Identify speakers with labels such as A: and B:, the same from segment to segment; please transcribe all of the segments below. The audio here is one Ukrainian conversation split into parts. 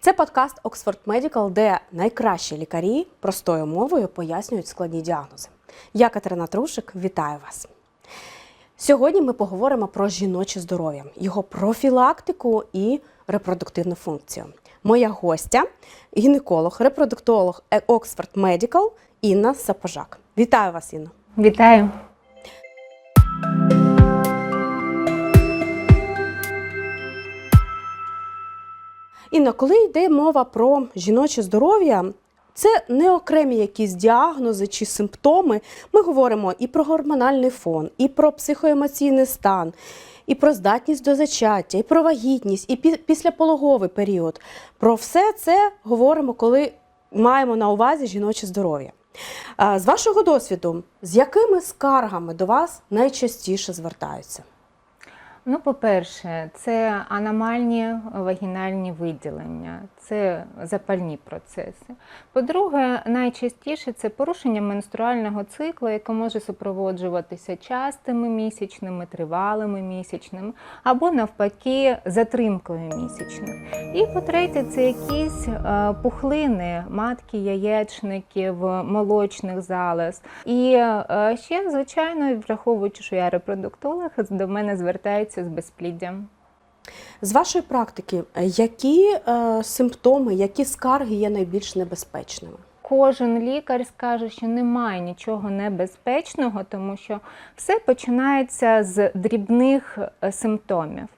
A: Це подкаст Oxford Medical, де найкращі лікарі простою мовою пояснюють складні діагнози. Я Катерина Трушик, вітаю вас. Сьогодні ми поговоримо про жіноче здоров'я, його профілактику і репродуктивну функцію. Моя гостя гінеколог, репродуктолог Oxford Medical Інна Сапожак. Вітаю вас, Інна.
B: Вітаю.
A: Інна, коли йде мова про жіноче здоров'я, це не окремі якісь діагнози чи симптоми. Ми говоримо і про гормональний фон, і про психоемоційний стан, і про здатність до зачаття, і про вагітність, і пі- післяпологовий період. Про все це говоримо, коли маємо на увазі жіноче здоров'я. З вашого досвіду, з якими скаргами до вас найчастіше звертаються?
B: Ну, по-перше, це аномальні вагінальні виділення, це запальні процеси. По-друге, найчастіше це порушення менструального циклу, яке може супроводжуватися частими місячними, тривалими місячними, або навпаки, затримкою місячних. І по-третє, це якісь е, пухлини матки, яєчників, молочних залоз. І е, ще, звичайно, враховуючи, що я репродуктолог, до мене звертаються з безпліддям.
A: З вашої практики, е, які е, симптоми, які скарги є найбільш небезпечними?
B: Кожен лікар скаже, що немає нічого небезпечного, тому що все починається з дрібних е, симптомів.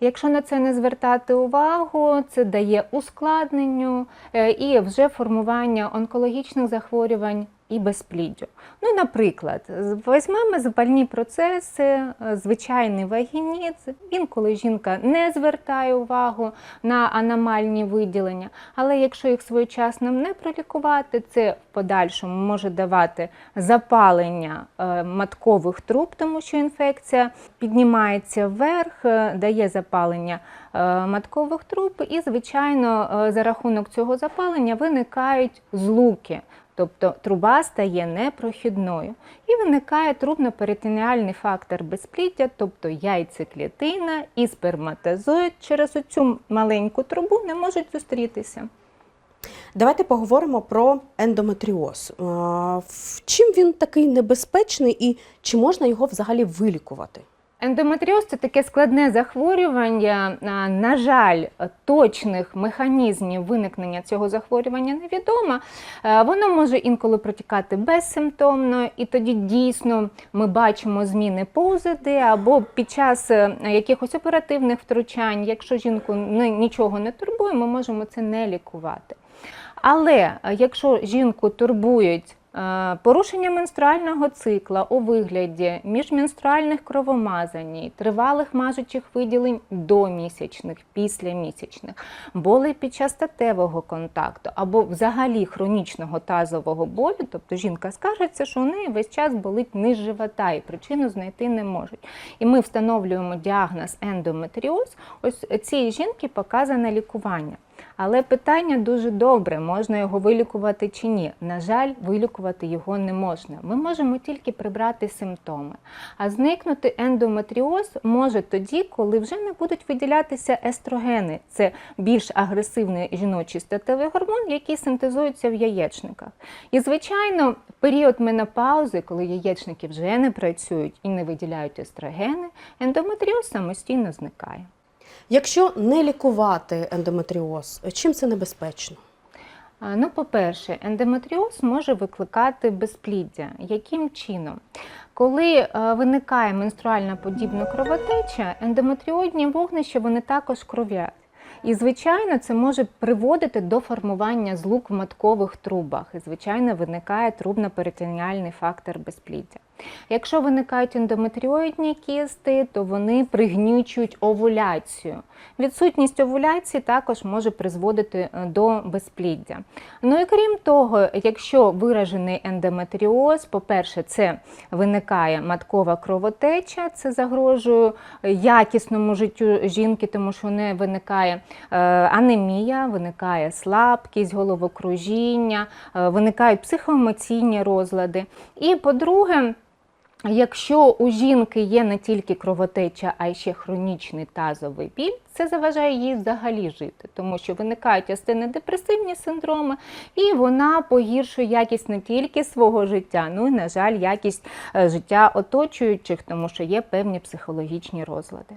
B: Якщо на це не звертати увагу, це дає ускладненню е, і вже формування онкологічних захворювань і безпліддю. Ну, наприклад, візьмемо запальні процеси, е, звичайний вагініт. Інколи жінка не звертає увагу на аномальні виділення, але якщо їх своєчасно не пролікувати, це в подальшому може давати запалення е, маткових труб, тому що інфекція піднімається вверх, е, дає запалення маткових труб, і, звичайно, за рахунок цього запалення виникають злуки. Тобто труба стає непрохідною і виникає трубно-перитонеальний фактор безпліддя, тобто яйцеклітина і сперматозоїд через оцю маленьку трубу не можуть зустрітися.
A: Давайте поговоримо про ендометріоз. Чим він такий небезпечний і чи можна його взагалі вилікувати?
B: Ендометріоз це таке складне захворювання. На жаль, точних механізмів виникнення цього захворювання невідомо. Воно може інколи протікати безсимптомно, і тоді дійсно ми бачимо зміни позади або під час е, якихось оперативних втручань. Якщо жінку нічого не турбує, ми можемо це не лікувати. Але е, якщо жінку турбують порушення менструального цикла у вигляді міжменструальних кровомазань, тривалих мажучих виділень до місячних, після місячних, боли під час статевого контакту або взагалі хронічного тазового болю, тобто жінка скаржиться, що у неї весь час болить низ живота і причину знайти не можуть. І ми встановлюємо діагноз ендометріоз. Ось цій жінки показане лікування. Але питання дуже добре, можна його вилікувати чи ні. На жаль, вилікувати його не можна. Ми можемо тільки прибрати симптоми. А зникнути ендометріоз може тоді, коли вже не будуть виділятися естрогени. Це більш агресивний жіночий статевий гормон, який синтезується в яєчниках. І, звичайно, період менопаузи, коли яєчники вже не працюють і не виділяють естрогени, ендометріоз самостійно зникає.
A: Якщо не лікувати ендометріоз, чим це небезпечно?
B: Ну, по-перше, ендометріоз може викликати безпліддя. Яким чином? Коли е, виникає менструальна подібна кровотеча, ендометріоїдні вогнища вони також кров'ять. І, звичайно, це може приводити до формування злук в маткових трубах. І, звичайно, виникає трубно-перитоніальний фактор безпліддя. Якщо виникають ендометріоїдні кісти, то вони пригнічують овуляцію. Відсутність овуляції також може призводити е, до безпліддя. Ну і крім того, якщо виражений ендометріоз, по-перше, це виникає маткова кровотеча, це загрожує якісному життю жінки, тому що не виникає е, анемія, виникає слабкість, головокружіння, е, виникають психоемоційні розлади. І по-друге, Якщо у жінки є не тільки кровотеча, а й ще хронічний тазовий біль, це заважає їй взагалі жити, тому що виникають астенодепресивні синдроми, і вона погіршує якість не тільки свого життя, ну і, на жаль, якість е, життя оточуючих, тому що є певні психологічні розлади.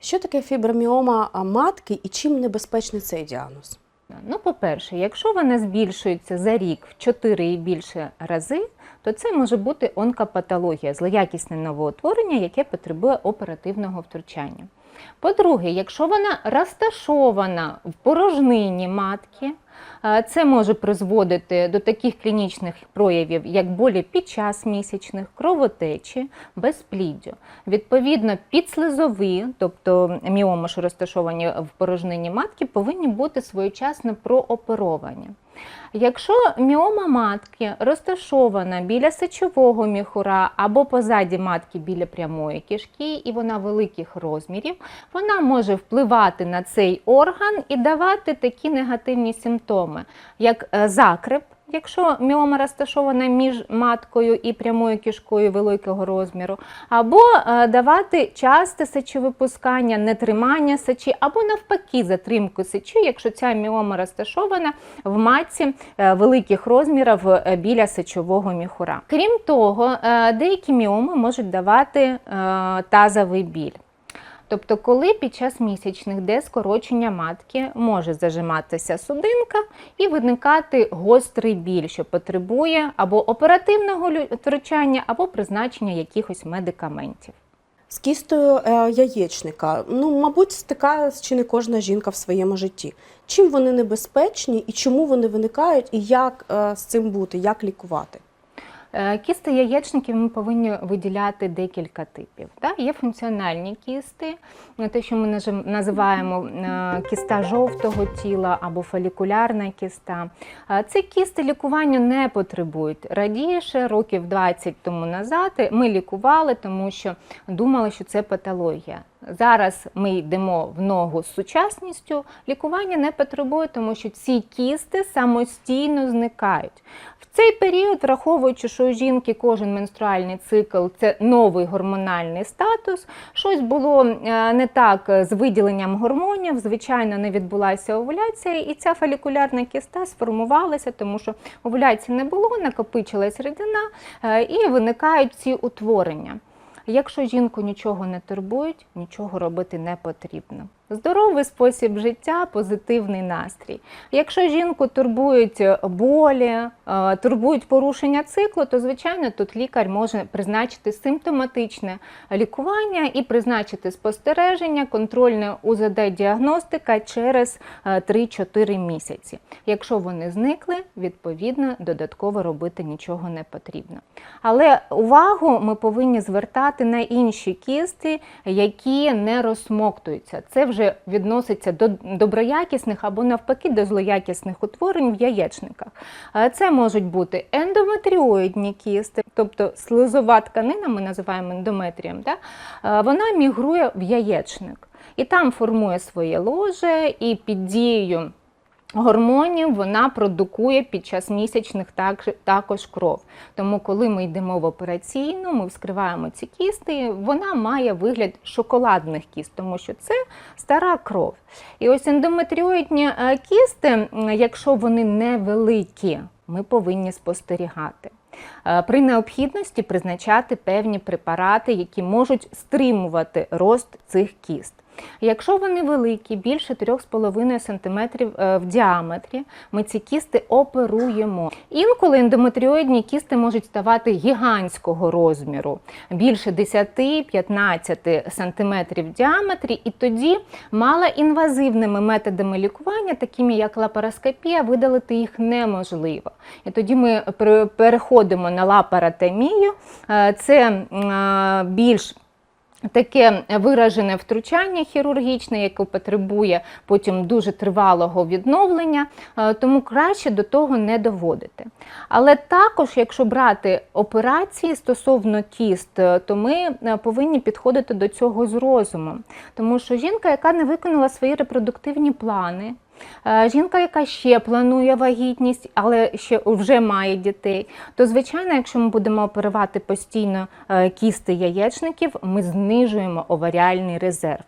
A: Що таке фіброміома матки і чим небезпечний цей діагноз?
B: Ну, по-перше, якщо вона збільшується за рік в 4 і більше рази, то це може бути онкопатологія, злоякісне новоутворення, яке потребує оперативного втручання. По-друге, якщо вона розташована в порожнині матки, це може призводити до таких клінічних проявів, як болі під час місячних, кровотечі, безпліддя. Відповідно, підслизові, тобто міоми, що розташовані в порожнині матки, повинні бути своєчасно прооперовані. Якщо міома матки розташована біля сечового міхура або позаді матки біля прямої кишки, і вона великих розмірів, вона може впливати на цей орган і давати такі негативні симптоми, як закрип. закреп. Якщо міома розташована між маткою і прямою кишкою великого розміру, або е, давати часте сечовипускання, нетримання сечі, або навпаки затримку сечі, якщо ця міома розташована в матці е, великих розмірів е, біля сечового міхура. Крім того, деякі міоми можуть давати тазовий біль. Тобто, коли під час місячних, де скорочення матки може зажиматися судинка і виникати гострий біль, що потребує або оперативного втручання, або призначення якихось медикаментів.
A: З кістою е, яєчника, ну, мабуть, стикається чи не кожна жінка в своєму житті. Чим вони небезпечні і чому вони виникають, і як е, з цим бути, як лікувати?
B: Е, Кісти яєчників ми повинні виділяти декілька типів. Так? Є функціональні кісти, е, те, що ми називаємо е, кіста жовтого тіла або фолікулярна кіста. Ці кісти лікування не потребують. Радіше, років 20 тому назад, ми лікували, тому що думали, що це патологія. Зараз ми йдемо в ногу з сучасністю. Лікування не потребує, тому що ці кісти самостійно зникають. В цей період, враховуючи, що у жінки кожен менструальний цикл це новий гормональний статус, щось було е, не так з виділенням гормонів, звичайно, не відбулася овуляція, і ця фолікулярна кіста сформувалася, тому що овуляції не було, накопичилась рідина е, і виникають ці утворення. Якщо жінку нічого не турбують, нічого робити не потрібно. Здоровий спосіб життя, позитивний настрій. Якщо жінку турбують болі, е, турбують порушення циклу, то звичайно тут лікар може призначити симптоматичне лікування і призначити спостереження, контрольне УЗД-діагностика через е, 3-4 місяці. Якщо вони зникли, відповідно додатково робити нічого не потрібно. Але увагу ми повинні звертати на інші кісти, які не розсмоктуються. Це вже відноситься до доброякісних або навпаки до злоякісних утворень в яєчниках. Е, Це можуть бути ендометріоїдні кісти, тобто слизова тканина, ми називаємо ендометрієм, да? е, вона мігрує в яєчник. І там формує своє ложе, і під дією гормонів вона продукує під час місячних також кров. Тому, коли ми йдемо в операційну, ми вскриваємо ці кісти, вона має вигляд шоколадних кіст, тому що це стара кров. І ось ендометріоїдні е, кісти, якщо вони невеликі, ми повинні спостерігати. Е, При необхідності призначати певні препарати, які можуть стримувати рост цих кіст. Якщо вони великі, більше 3,5 см е, в діаметрі, ми ці кісти оперуємо. Інколи ендометріоїдні кісти можуть ставати гігантського розміру, більше 10-15 см в діаметрі, і тоді малоінвазивними методами лікування, такими як лапароскопія, видалити їх неможливо. І тоді ми переходимо на лапаротомію. Е, Це е, більш Таке виражене втручання хірургічне, яке потребує потім дуже тривалого відновлення, е, тому краще до того не доводити. Але також, якщо брати операції стосовно кіст, е, то ми е, повинні підходити до цього з розумом. Тому що жінка, яка не виконала свої репродуктивні плани, Жінка, яка ще планує вагітність, але ще вже має дітей, то звичайно, якщо ми будемо оперувати постійно е, кісти яєчників, ми знижуємо оваріальний резерв.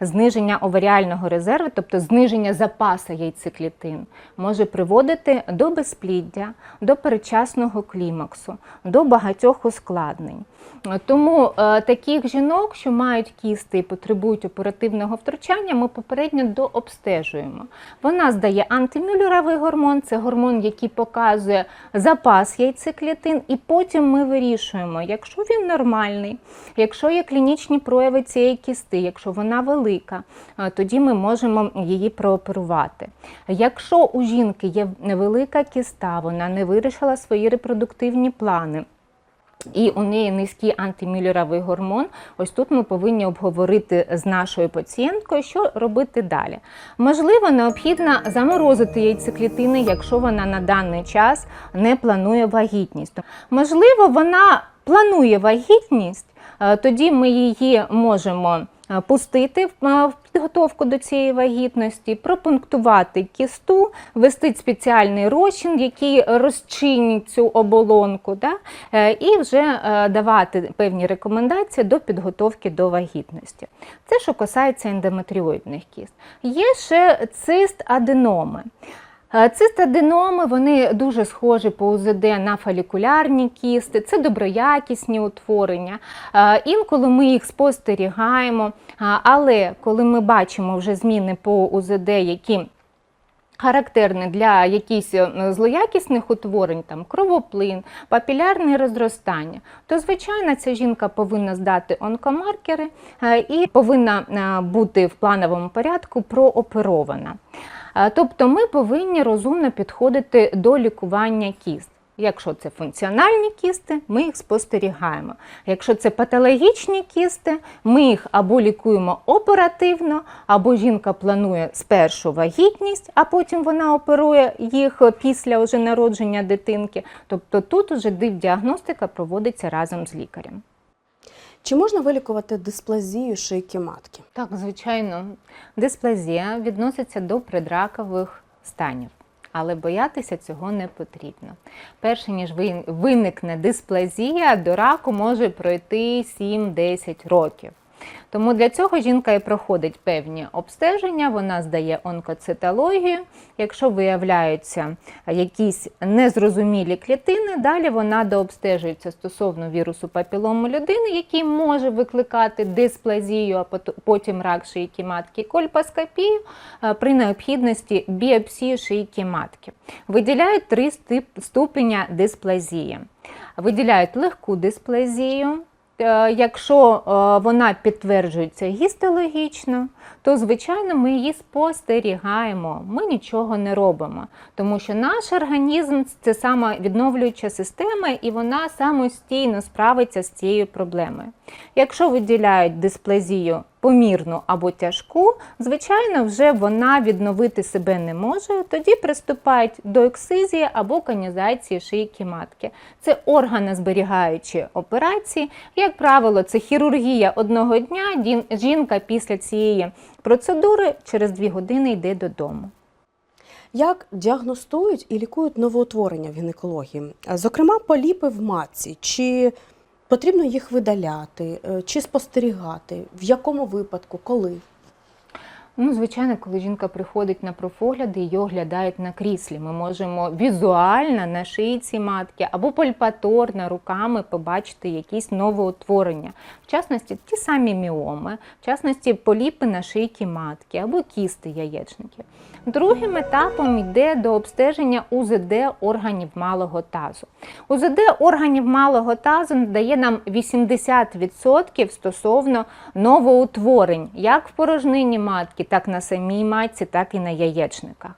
B: Зниження оваріального резерву, тобто зниження запасу яйцеклітин, може приводити до безпліддя, до передчасного клімаксу, до багатьох ускладнень. Тому е, таких жінок, що мають кісти і потребують оперативного втручання, ми попередньо дообстежуємо. Вона здає антимюллеровий гормон, це гормон, який показує запас яйцеклітин, і потім ми вирішуємо, якщо він нормальний, якщо є клінічні прояви цієї кісти, якщо вона велика, е, тоді ми можемо її прооперувати. Якщо у жінки є невелика кіста, вона не вирішила свої репродуктивні плани. І у неї низький антимілеровий гормон. Ось тут ми повинні обговорити з нашою пацієнткою, що робити далі. Можливо, необхідно заморозити яйцеклітини, якщо вона на даний час не планує вагітність. Можливо, вона планує вагітність, е, тоді ми її можемо пустити в е, підготовку до цієї вагітності, пропунктувати кісту, ввести спеціальний розчин, який розчинить цю оболонку, да? е, і вже е, давати певні рекомендації до підготовки до вагітності. Це що касається ендометріоїдних кіст. Є ще цист аденоми. Е, Цистаденоми вони дуже схожі по УЗД на фолікулярні кісти, це доброякісні утворення. Е, Інколи ми їх спостерігаємо, але коли ми бачимо вже зміни по УЗД, які Характерне для якихось е, злоякісних утворень, там кровоплин, папілярне розростання, то звичайно ця жінка повинна здати онкомаркери е, і повинна е, бути в плановому порядку прооперована. Е, Тобто ми повинні розумно підходити до лікування кіст. Якщо це функціональні кісти, ми їх спостерігаємо. Якщо це патологічні кісти, ми їх або лікуємо оперативно, або жінка планує спершу вагітність, а потім вона оперує їх після вже народження дитинки. Тобто тут уже див-діагностика проводиться разом з лікарем.
A: Чи можна вилікувати дисплазію шийки матки?
B: Так, звичайно, дисплазія відноситься до предракових станів. Але боятися цього не потрібно. Перше ніж виникне дисплазія, до раку може пройти 7-10 років. Тому для цього жінка і проходить певні обстеження, вона здає онкоцитологію. Якщо виявляються якісь незрозумілі клітини, далі вона дообстежується стосовно вірусу папілому людини, який може викликати дисплазію, а потім рак шийки матки, кольпоскопію е, при необхідності біопсії шийки матки. Виділяють три ступеня дисплазії. Виділяють легку дисплазію, Якщо е, вона підтверджується гістологічно, то звичайно ми її спостерігаємо, ми нічого не робимо, тому що наш організм це самовідновлююча система, і вона самостійно справиться з цією проблемою. Якщо виділяють дисплазію помірну або тяжку, звичайно, вже вона відновити себе не може. Тоді приступають до ексизії або конізації шийки матки. Це органозберігаючі операції. Як правило, це хірургія одного дня. Жінка після цієї процедури через дві години йде додому.
A: Як діагностують і лікують новоутворення в гінекології? Зокрема, поліпи в матці. Чи потрібно їх видаляти, е, чи спостерігати? В якому випадку, коли?
B: Ну, звичайно, коли жінка приходить на профогляди, її оглядають на кріслі. Ми можемо візуально на шийці матки або пальпаторно руками побачити якісь новоутворення. В частності ті самі міоми, в частності поліпи на шийці матки або кісти яєчників. Другим етапом йде до обстеження УЗД органів малого тазу. УЗД органів малого тазу дає нам 80% стосовно новоутворень, як в порожнині матки, так на самій матці, так і на яєчниках.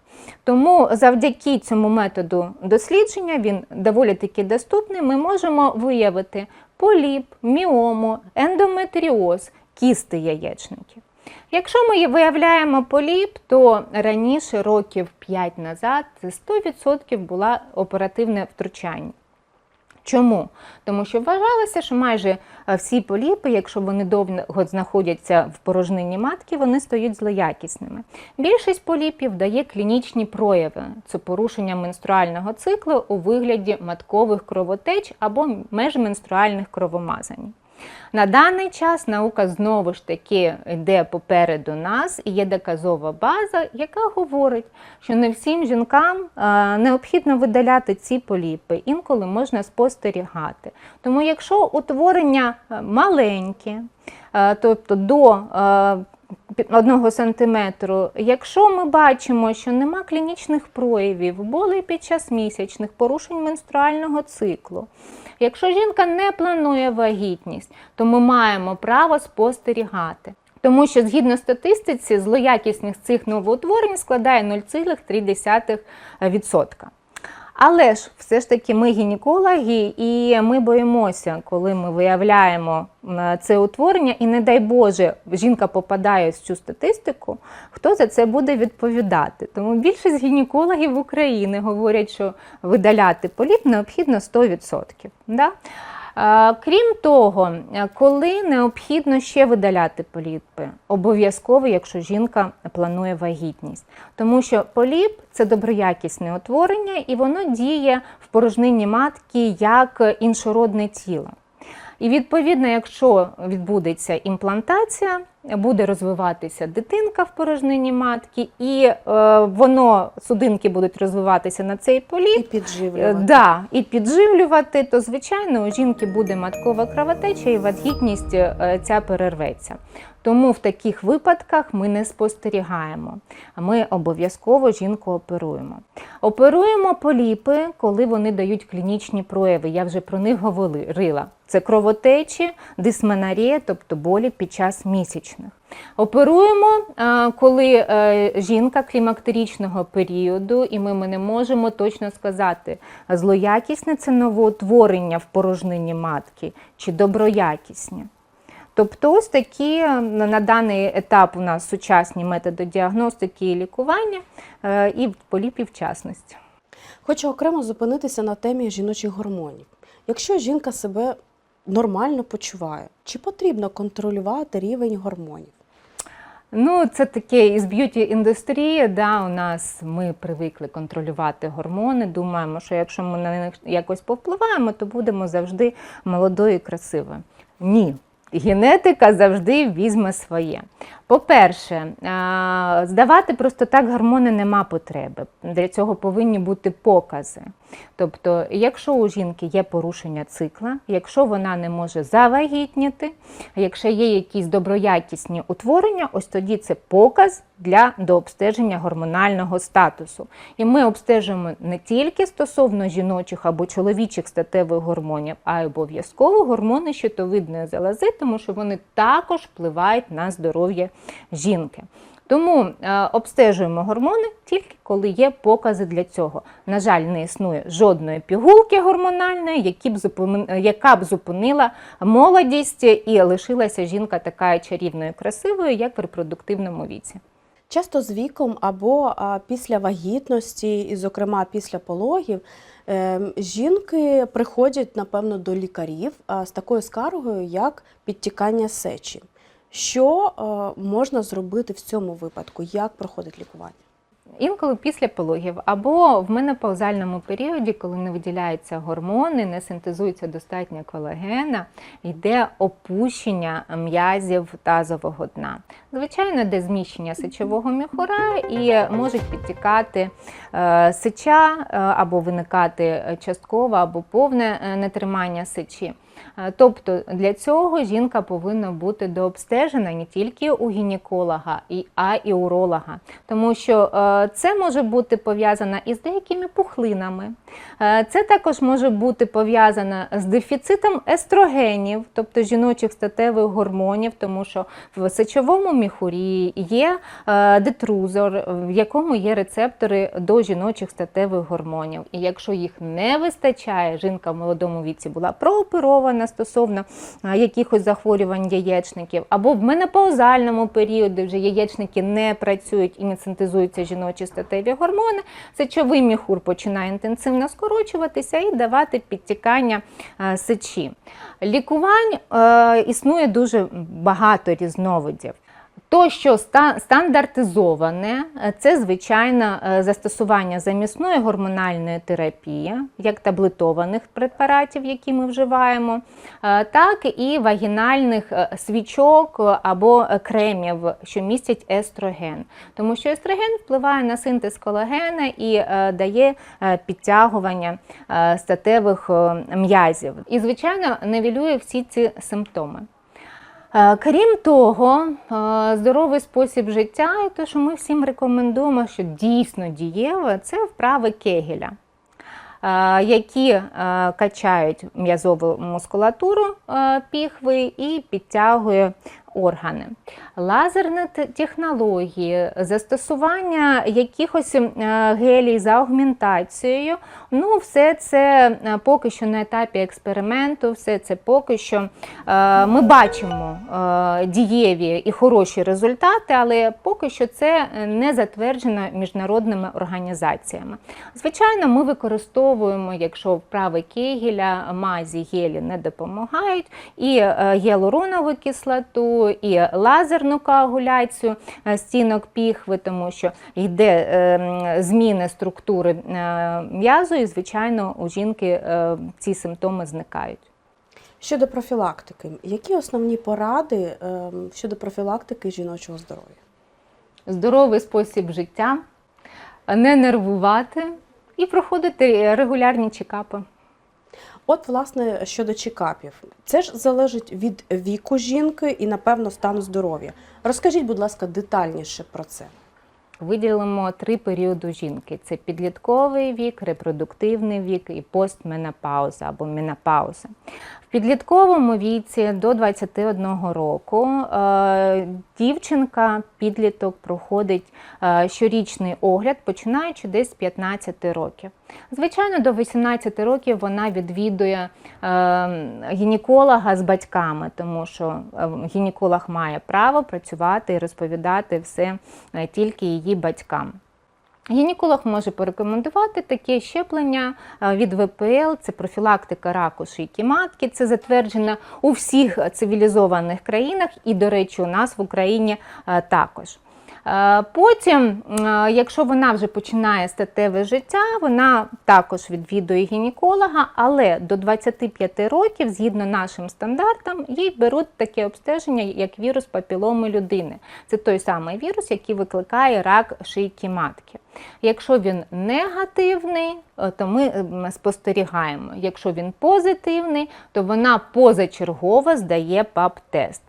B: Тому завдяки цьому методу дослідження він доволі таки доступний. Ми можемо виявити поліп, міому, ендометріоз, кісти яєчників. Якщо ми виявляємо поліп, то раніше, років 5 назад, 100% було оперативне втручання. Чому? Тому що вважалося, що майже е, всі поліпи, якщо вони довго знаходяться в порожнині матки, вони стають злоякісними. Більшість поліпів дає клінічні прояви це порушення менструального циклу у вигляді маткових кровотеч або межменструальних кровомазань. На даний час наука знову ж таки йде попереду нас і є доказова база, яка говорить, що не всім жінкам е, необхідно видаляти ці поліпи, інколи можна спостерігати. Тому якщо утворення е, маленьке, е, тобто до е, під- одного сантиметру, якщо ми бачимо, що нема клінічних проявів, болей під час місячних, порушень менструального циклу, якщо жінка не планує вагітність, то ми маємо право спостерігати. Тому що згідно статистиці, злоякісність цих новоутворень складає 0,3%. Але ж все ж таки ми гінекологи, і ми боїмося, коли ми виявляємо це утворення, і не дай Боже, жінка попадає в цю статистику, хто за це буде відповідати? Тому більшість гінекологів України говорять, що видаляти поліп необхідно 100%. Да? Е, Крім того, е, коли необхідно ще видаляти поліпи, обов'язково, якщо жінка планує вагітність, тому що поліп це доброякісне утворення, і воно діє в порожнині матки як іншородне тіло. І відповідно, якщо відбудеться імплантація, буде розвиватися дитинка в порожнині матки, і е, воно судинки будуть розвиватися на цей поліп.
A: І
B: Е,
A: підживлювати.
B: Да, і підживлювати, то звичайно у жінки буде маткова кровотеча і вагітність е, ця перерветься. Тому в таких випадках ми не спостерігаємо. Ми обов'язково жінку оперуємо. Оперуємо поліпи, коли вони дають клінічні прояви. Я вже про них говорила. Це кровотечі, дисменорія, тобто болі під час місячних. Оперуємо, е, коли е, жінка клімактеричного періоду, і ми, ми не можемо точно сказати, злоякісне це новоутворення в порожнині матки чи доброякісні. Тобто, ось такі е, на даний етап у нас сучасні методи діагностики і лікування, і поліпів в частності.
A: Хочу окремо зупинитися на темі жіночих гормонів. Якщо жінка себе нормально почуваю. чи потрібно контролювати рівень гормонів?
B: Ну, це таке із б'юті індустрії. Да, у нас ми привикли контролювати гормони. Думаємо, що якщо ми на них якось повпливаємо, то будемо завжди молодою і красивою. Ні. Генетика завжди візьме своє. По-перше, здавати просто так гормони нема потреби. Для цього повинні бути покази. Тобто, якщо у жінки є порушення цикла, якщо вона не може завагітніти, якщо є якісь доброякісні утворення, ось тоді це показ для дообстеження гормонального статусу. І ми обстежуємо не тільки стосовно жіночих або чоловічих статевих гормонів, а й обов'язково гормони щитовидної залози, тому що вони також впливають на здоров'я жінки. Тому е, обстежуємо гормони тільки коли є покази для цього. На жаль, не існує жодної пігулки гормональної, зупини- яка б зупинила молодість і лишилася жінка така чарівною, красивою, як в репродуктивному віці.
A: Часто з віком або після вагітності, і, зокрема після пологів, е, жінки приходять, напевно, до лікарів з такою скаргою, як підтікання сечі. Що е, можна зробити в цьому випадку? Як проходить лікування?
B: Інколи після пологів або в менопаузальному періоді, коли не виділяються гормони, не синтезується достатньо колагена, йде опущення м'язів тазового дна. Звичайно, йде зміщення сечового міхура і можуть підтікати е, сеча е, або виникати часткове або повне е, нетримання сечі. Е, Тобто для цього жінка повинна бути дообстежена не тільки у гінеколога, а і уролога, тому що е, це може бути пов'язано із деякими пухлинами. Е, Це також може бути пов'язано з дефіцитом естрогенів, тобто жіночих статевих гормонів, тому що в сечовому міхурі є детрузор, в якому є рецептори до жіночих статевих гормонів. І якщо їх не вистачає, жінка в молодому віці була прооперована. Стосовно якихось захворювань яєчників, або в менопаузальному періоді вже яєчники не працюють і не синтезуються жіночі статеві гормони, сечовий міхур починає інтенсивно скорочуватися і давати підтікання сечі. Лікувань е, існує дуже багато різновидів. То, що стандартизоване, е, це звичайно е, застосування замісної гормональної терапії, як таблетованих препаратів, які ми вживаємо, е, так і вагінальних е, свічок або кремів, що містять естроген. Тому що естроген впливає на синтез колагена і дає підтягування статевих м'язів. І, звичайно, невілює всі ці симптоми. Е, Крім того, е, здоровий спосіб життя, і те, що ми всім рекомендуємо, що дійсно дієве, це вправи Кегеля, е, які качають м'язову мускулатуру піхви і підтягує органи. Лазерні технології, застосування якихось гелій за аугментацією, ну все це е, поки що на етапі експерименту, все це поки що е, ми бачимо е, дієві і хороші результати, але поки що це не затверджено міжнародними організаціями. Звичайно, ми використовуємо, якщо вправи Кегеля, мазі гелі не допомагають, і гіалуронову кислоту, і лазерну коагуляцію стінок піхви, тому що йде е, зміни структури е, м'язу, і звичайно у жінки е, ці симптоми зникають.
A: Щодо профілактики, які основні поради ем, щодо профілактики жіночого здоров'я?
B: Здоровий спосіб життя, не нервувати і проходити регулярні чекапи.
A: От, власне, щодо чекапів, це ж залежить від віку жінки і, напевно, стану здоров'я. Розкажіть, будь ласка, детальніше про це.
B: Виділимо три періоди жінки: це підлітковий вік, репродуктивний вік і постменопауза або менопауза. Підлітковому віці до 21 року е, дівчинка, підліток проходить е, щорічний огляд, починаючи десь з 15 років. Звичайно, до 18 років вона відвідує е, гінеколога з батьками, тому що гінеколог має право працювати і розповідати все тільки її батькам. Гінеколог може порекомендувати таке щеплення е, від ВПЛ, це профілактика раку шийки матки. Це затверджено у всіх цивілізованих країнах, і, до речі, у нас в Україні е, також. Е, Потім, е, якщо вона вже починає статеве життя, вона також відвідує гінеколога, але до 25 років, згідно нашим стандартам, їй беруть таке обстеження, як вірус папіломи людини. Це той самий вірус, який викликає рак шийки матки. Якщо він негативний, е, то ми спостерігаємо. Якщо він позитивний, то вона позачергово здає ПАП-тест.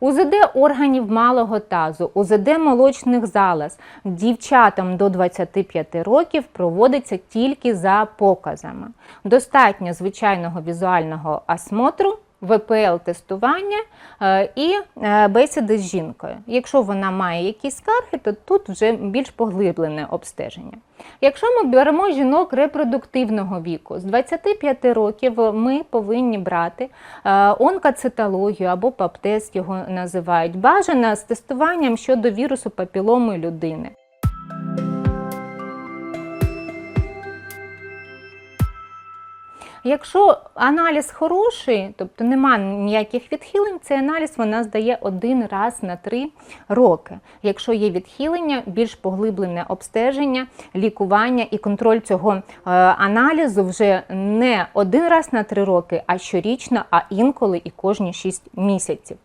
B: УЗД органів малого тазу, УЗД молочних залоз дівчатам до 25 років проводиться тільки за показами. Достатньо звичайного візуального осмотру, ВПЛ-тестування е, і е, бесіди з жінкою. Якщо вона має якісь скарги, то тут вже більш поглиблене обстеження. Якщо ми беремо жінок репродуктивного віку, з 25 років ми повинні брати е, онкоцитологію або ПАП-тест його називають, бажано з тестуванням щодо вірусу папіломи людини. Якщо аналіз хороший, тобто нема ніяких відхилень, цей аналіз вона здає один раз на три роки. Якщо є відхилення, більш поглиблене обстеження, лікування і контроль цього е, аналізу вже не один раз на три роки, а щорічно, а інколи і кожні 6 місяців.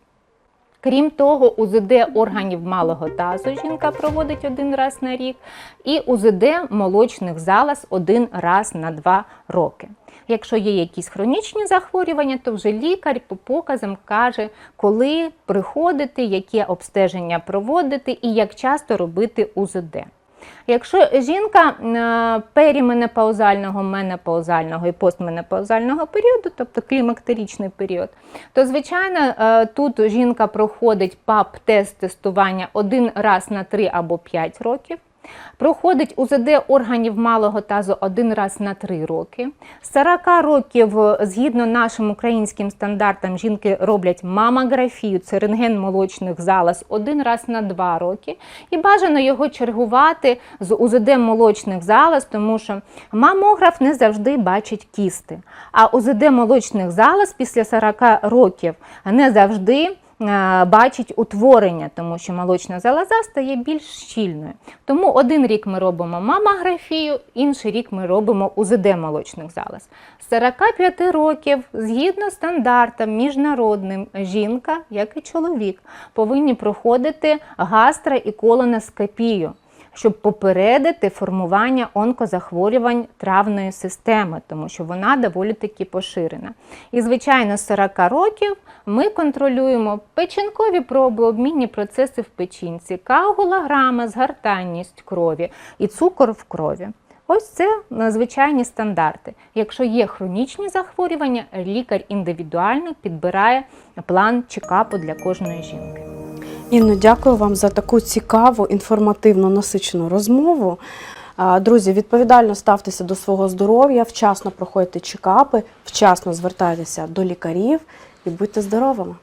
B: Крім того, УЗД органів малого тазу жінка проводить один раз на рік, і УЗД молочних залаз один раз на два роки. Якщо є якісь хронічні захворювання, то вже лікар по показам каже, коли приходити, яке обстеження проводити і як часто робити УЗД. Якщо жінка е, періменопаузального, менопаузального і постменопаузального періоду, тобто клімактерічний період, то звичайно е, тут жінка проходить ПАП-тест тестування один раз на 3 або 5 років. Проходить УЗД органів малого тазу один раз на три роки. З 40 років, згідно нашим українським стандартам, жінки роблять мамографію, це рентген молочних залоз один раз на два роки. І бажано його чергувати з УЗД молочних залоз, тому що мамограф не завжди бачить кісти. А УЗД молочних залоз після 40 років не завжди бачить утворення, тому що молочна залоза стає більш щільною. Тому один рік ми робимо мамографію, інший рік ми робимо УЗД молочних залоз. З 45 років, згідно стандартам міжнародним, жінка, як і чоловік, повинні проходити гастро і колоноскопію щоб попередити формування онкозахворювань травної системи, тому що вона доволі таки поширена. І, звичайно, з 40 років ми контролюємо печінкові проби, обмінні процеси в печінці, коагулограма, згортанність крові і цукор в крові. Ось це звичайні стандарти. Якщо є хронічні захворювання, лікар індивідуально підбирає план чекапу для кожної жінки.
A: Інно, дякую вам за таку цікаву, інформативну, насичену розмову. Друзі, відповідально ставтеся до свого здоров'я, вчасно проходьте чекапи, вчасно звертайтеся до лікарів і будьте здоровими.